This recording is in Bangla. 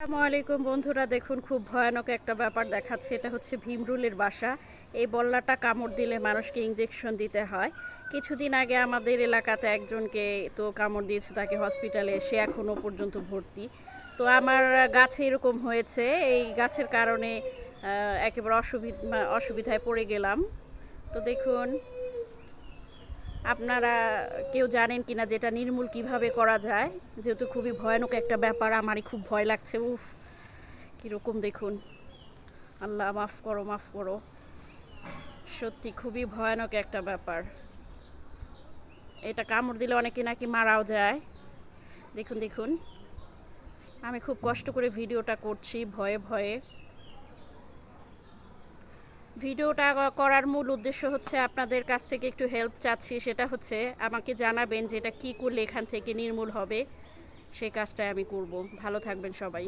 আসসালামু আলাইকুম বন্ধুরা, দেখুন খুব ভয়ানক একটা ব্যাপার দেখাচ্ছে। এটা হচ্ছে ভীমরুলের বাসা। এই বল্লাটা কামড় দিলে মানুষকে ইঞ্জেকশন দিতে হয়। কিছুদিন আগে আমাদের এলাকাতে একজনকে তো কামড় দিয়েছে তাকে হসপিটালে সে এখনও পর্যন্ত ভর্তি। তো আমার গাছে এরকম হয়েছে। এই গাছের কারণে একেবারে অসুবিধা অসুবিধায় পড়ে গেলাম। তো দেখুন আপনারা কেউ জানেন কি কিনা যেটা নির্মূল কীভাবে করা যায়? যেহেতু খুবই ভয়ানক একটা ব্যাপার, আমারই খুব ভয় লাগছে। উফ, কীরকম দেখুন। আল্লাহ, মাফ করো মাফ করো। সত্যি খুবই ভয়ানক একটা ব্যাপার। এটা কামড় দিলে অনেকে নাকি মারাও যায়। দেখুন দেখুন। আমি খুব কষ্ট করে ভিডিওটা করছি, ভয়ে ভয়ে। ভিডিওটা করার মূল উদ্দেশ্য হচ্ছে আপনাদের কাছ থেকে একটু হেল্প চাচ্ছি। সেটা হচ্ছে আমাকে জানাবেন যে এটা কী করলে এখান থেকে নির্মূল হবে। সেই কাজটাই আমি করব। ভালো থাকবেন সবাই।